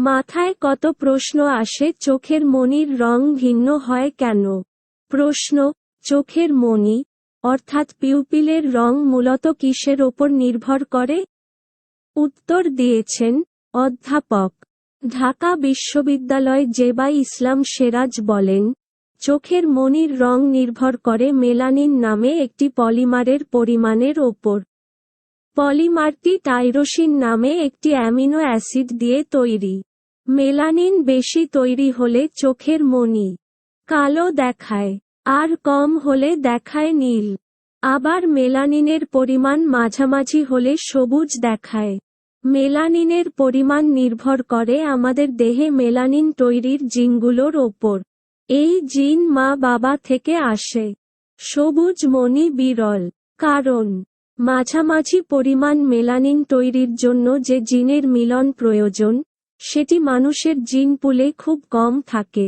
মাথায় কত প্রশ্ন আসে, চোখের মনির রং ভিন্ন হয় কেন? প্রশ্ন, চোখের মনি অর্থাৎ পিউপিলের রং মূলত কিসের ওপর নির্ভর করে? উত্তর দিয়েছেন, অধ্যাপক। ঢাকা বিশ্ববিদ্যালয় জেবাই ইসলাম সেরাজ বলেন, চোখের মনির রং নির্ভর করে মেলানিন নামে একটি পলিমারের পরিমাণের ওপর। পলিমারটি টাইরোসিন নামে একটি অ্যামিনো অ্যাসিড দিয়ে তৈরি। মেলানিন বেশি তৈরি হলে চোখের মনি কালো দেখায়, আর কম হলে দেখায় নীল। আবার মেলানিনের পরিমাণ মাঝামাঝি হলে সবুজ দেখায়। মেলানিনের পরিমাণ নির্ভর করে আমাদের দেহে মেলানিন তৈরির জিনগুলোর ওপর। এই জিন মা বাবা থেকে আসে। সবুজ মনি বিরল। কারণ, মাঝামাঝি পরিমাণ মেলানিন তৈরির জন্য যে জিনের মিলন প্রয়োজন সেটি মানুষের জিন পুলে খুব কম থাকে।